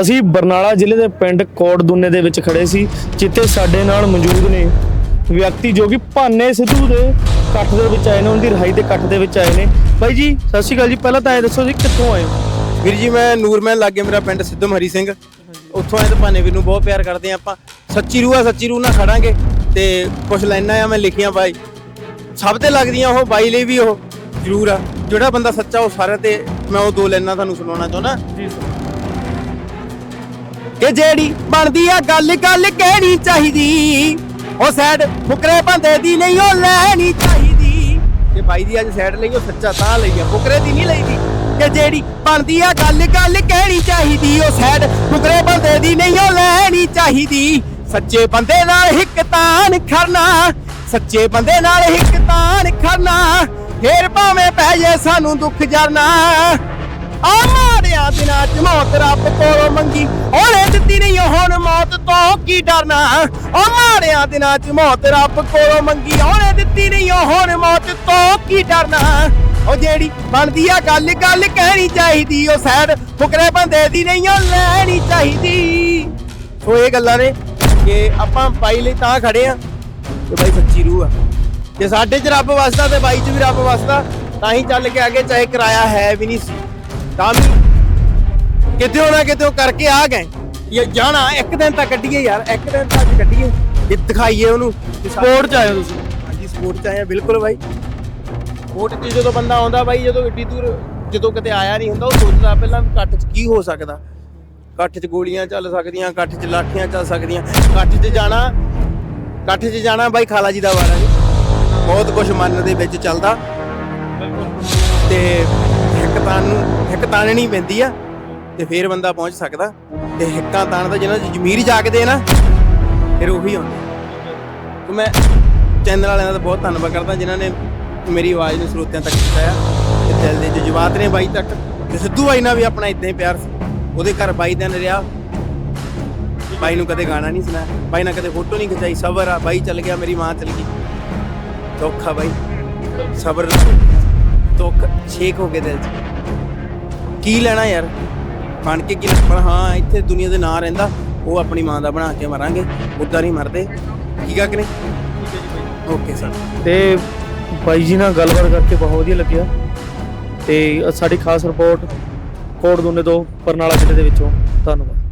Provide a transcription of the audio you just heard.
ਅਸੀਂ ਬਰਨਾਲਾ ਜ਼ਿਲ੍ਹੇ ਦੇ ਪਿੰਡ ਕੋਟਦੁੰਨੇ ਦੇ ਵਿੱਚ ਖੜੇ ਸੀ ਜਿੱਥੇ ਸਾਡੇ ਨਾਲ ਮੌਜੂਦ ਨੇ ਵਿਅਕਤੀ ਜੋ ਕਿ ਭਾਨੇ ਸਿੱਧੂ ਦੇ ਇਕੱਠ ਦੇ ਵਿੱਚ ਆਏ ਨੇ ਉਹਨਾਂ ਦੀ ਰਿਹਾਈ ਦੇ ਇਕੱਠ ਦੇ ਵਿੱਚ ਆਏ ਨੇ। ਬਾਈ ਜੀ ਸਤਿ ਸ਼੍ਰੀ ਅਕਾਲ ਜੀ ਪਹਿਲਾਂ ਤਾਂ ਇਹ ਦੱਸੋ ਜੀ ਕਿੱਥੋਂ ਆਏ ਹੋ? ਵੀਰ ਜੀ ਮੈਂ ਨੂਰਮਹਿਲ ਲਾਗੇ ਮੇਰਾ ਪਿੰਡ ਸਿੱਧਮ ਹਰੀ ਸਿੰਘ। ਉੱਥੋਂ ਆਏ ਤੇ ਭਾਨੇ ਵੀਰ ਨੂੰ ਬਹੁਤ ਪਿਆਰ ਕਰਦੇ ਆ ਆਪਾਂ। ਸੱਚੀ ਰੂਹ ਆ ਸੱਚੀ ਰੂਹ ਨਾਲ ਖੜਾਂਗੇ ਤੇ ਕੁਝ ਲਾਈਨਾਂ ਆ ਮੈਂ ਲਿਖੀਆਂ ਬਾਈ। ਸਭ ਤੇ ਲੱਗਦੀਆਂ ਉਹ ਬਾਈ ਲਈ ਵੀ ਉਹ ਜ਼ਰੂਰ ਆ। ਜਿਹੜਾ ਬੰਦਾ ਸੱਚਾ ਉਹ ਸਾਰੇ ਤੇ ਮੈਂ ਉਹ ਦੋ ਲਾਈਨਾਂ ਤੁਹਾਨੂੰ ਸੁਣਾਉਣਾ ਚਾਹੁੰਦਾ। ਜੀ ਕਿ ਜਿਹੜੀ ਬਣਦੀ ਆ ਗੱਲ ਗੱਲ ਕਹਿਣੀ ਚਾਹੀਦੀ। ਉਹ ਸਾਈਡ ਫੁਕਰੇ ਬੰਦੇ ਦੀ ਨਹੀਂ ਉਹ ਲੈਣੀ ਚਾਹੀਦੀ। ਕਿ ਬਾਈ ਦੀ ਅੱਜ ਸਾਈਡ ਲਈ ਉਹ ਸੱਚਾ ਤਾਂ ਲਈ ਆ ਫੁਕਰੇ ਦੀ ਨਹੀਂ ਲਈਦੀ। ਕਿ ਜਿਹੜੀ ਬਣਦੀ ਆ ਗੱਲ ਗੱਲ ਕਹਿਣੀ ਚਾਹੀਦੀ ਉਹ ਸਾਈਡ ਫੁਕਰੇ ਬੰਦੇ ਦੀ ਨਹੀਂ ਉਹ ਲੈਣੀ ਚਾਹੀਦੀ। ਸੱਚੇ ਬੰਦੇ ਨਾਲ ਹਿੱਕ ਤਾਨ ਖੜਨਾ ਸੱਚੇ ਬੰਦੇ ਨਾਲ ਹਿੱਕ ਤਾਨ ਖੜਨਾ ਫੇਰ ਭਾਵੇਂ ਪੈ ਜੇ ਸਾਨੂੰ ਦੁੱਖ ਜਰਨਾ ਮਾੜਿਆਂ ਮੌਤ ਰੱਬ ਕੋਲੋਂ ਮੰਗੀ। ਉਹਨੇ ਦਿੱਤੀ ਨਹੀਂ ਹੁਣ ਮੌਤ ਤੋਂ ਕੀ ਡਰਨਾ? ਆ ਮਾੜਿਆਂ ਦਿਨਾਂ ਚ ਮੌਤ ਰੱਬ ਕੋਲੋਂ ਮੰਗੀ। ਉਹਨੇ ਦਿੱਤੀ ਨਹੀਂ ਹੁਣ ਮੌਤ ਤੋਂ ਕੀ ਡਰਨਾ? ਉਹ ਜਿਹੜੀ ਬਣਦੀ ਆ ਗੱਲ ਗੱਲ ਕਹਿਣੀ ਚਾਹੀਦੀ, ਉਹ ਸੈਡ ਫੁਕਰੇ ਬੰਦੇ ਦੀ ਨਹੀਂ, ਉਹ ਲੈਣੀ ਚਾਹੀਦੀ। ਸੋ ਇਹ ਗੱਲਾਂ ਨੇ ਕਿ ਆਪਾਂ ਬਾਈ ਲਈ ਤਾਂ ਖੜੇ ਆ ਕਿ ਬਾਈ ਸੱਚੀ ਰੂਹ ਆ। ਜੇ ਸਾਡੇ ਚ ਰੱਬ ਵਸਦਾ ਤੇ ਬਾਈ ਚ ਵੀ ਰੱਬ ਵਸਦਾ, ਤਾਂ ਹੀ ਚੱਲ ਕੇ ਅੱਗੇ ਚਾਹੇ ਕਿਰਾਇਆ ਹੈ ਵੀ ਨਹੀਂ ਸੀ। ਤਾਂ ਵੀ ਕਿਤੇ ਨਾ ਕਿਤੇ ਕਰਕੇ ਆ ਗਏ। ਇਹ ਜਾਣਾ ਇੱਕ ਦਿਨ ਤਾਂ ਕੱਢੀਏ ਯਾਰ ਇੱਕ ਦਿਨ ਤਾਂ ਅੱਜ ਕੱਢੀਏ। ਇਹ ਦਿਖਾਈਏ ਉਹਨੂੰ ਸਪੋਰਟ ਚ ਹੋ ਤੁਸੀਂ? ਹਾਂਜੀ ਸਪੋਰਟ ਚ ਆਏ ਆ ਬਿਲਕੁਲ ਬਾਈ। ਸਪੋਰਟ ਚ ਜਦੋਂ ਬੰਦਾ ਆਉਂਦਾ ਬਾਈ ਜਦੋਂ ਏਡੀ ਦੂਰ ਜਦੋਂ ਕਿਤੇ ਆਇਆ ਨਹੀਂ ਹੁੰਦਾ ਉਹ ਸੋਚਦਾ ਪਹਿਲਾਂ ਕੱਟ ਚ ਕੀ ਹੋ ਸਕਦਾ। ਕੱਠ 'ਚ ਗੋਲੀਆਂ ਚੱਲ ਸਕਦੀਆਂ ਕੱਠ 'ਚ ਲਾਠੀਆਂ ਚੱਲ ਸਕਦੀਆਂ। ਕੱਠ 'ਚ ਜਾਣਾ ਕੱਠ 'ਚ ਜਾਣਾ ਬਾਈ ਖਾਲਾ ਜੀ ਦਾ ਵਾਰਾ ਜੀ। ਬਹੁਤ ਕੁਝ ਮਨ ਦੇ ਵਿੱਚ ਚੱਲਦਾ। ਤੇ ਹਿੱਕ ਤਾਣ ਨੂੰ ਹਿੱਕ ਤਾਣਨੀ ਪੈਂਦੀ ਆ। ਤੇ ਫੇਰ ਬੰਦਾ ਪਹੁੰਚ ਸਕਦਾ ਤੇ ਹਿੱਕਾਂ ਤਾਣਦਾ ਜਿਹਨਾਂ ਦੀ ਜ਼ਮੀਰ ਜਾਗਦੇ ਨਾ, ਫਿਰ ਉਹੀ ਆਉਂਦੇ ਤੇ ਮੈਂ ਚੈਨਲ ਵਾਲਿਆਂ ਦਾ ਬਹੁਤ ਧੰਨਵਾਦ ਕਰਦਾ ਜਿਨ੍ਹਾਂ ਨੇ ਮੇਰੀ ਆਵਾਜ਼ ਨੂੰ ਸਰੋਤਿਆਂ ਤੱਕ ਪਹੁੰਚਾਇਆ ਤੇ ਦਿਲ ਦੇ ਜਜ਼ਬਾਤ ਨੇ ਬਾਈ ਤੱਕ ਤੇ ਸਿੱਧੂ ਬਾਈ ਨਾਲ ਵੀ ਆਪਣਾ ਇਦਾਂ ਹੀ ਪਿਆਰ ਸੀ। ਉਹਦੇ ਘਰ ਬਾਈ ਦਿਨ ਰਿਹਾ ਬਾਈ ਨੂੰ ਕਦੇ ਗਾਣਾ ਨਹੀਂ ਸੁਣਾਇਆ, ਬਾਈ ਨਾਲ ਕਦੇ ਫੋਟੋ ਨਹੀਂ ਖਿਚਾਈ, ਸਬਰ ਆ, ਬਾਈ ਚੱਲ ਗਿਆ, ਮੇਰੀ ਮਾਂ ਚੱਲ ਗਈ। ਦੁੱਖ ਆ ਬਾਈ। ਸਬਰ ਦੁੱਖ ਛੇਕ ਹੋ ਗਏ ਦਿਲ 'ਚ। ਕੀ ਲੈਣਾ ਯਾਰ? ਬਣ ਕੇ ਕੀ ਪਰ ਹਾਂ, ਇੱਥੇ ਦੁਨੀਆ ਦੇ ਨਾਂ ਰਹਿੰਦਾ, ਉਹ ਆਪਣੀ ਮਾਂ ਦਾ ਬਣਾ ਕੇ ਮਰਾਂਗੇ ਉਦਾਂ ਨਹੀਂ ਮਰਦੇ। ਠੀਕ ਆ ਕਿ ਨਹੀਂ? Okay sir. ਤੇ ਬਾਈ ਜੀ ਨਾਲ ਗੱਲਬਾਤ ਕਰਕੇ ਬਹੁਤ ਵਧੀਆ ਲੱਗਿਆ। ਤੇ ਸਾਡੀ ਖਾਸ ਰਿਪੋਰਟ ਕੋਟ ਦੋਨੇ ਤੋਂ ਬਰਨਾਲਾ ਜ਼ਿਲ੍ਹੇ ਦੇ ਵਿੱਚੋਂ। ਧੰਨਵਾਦ।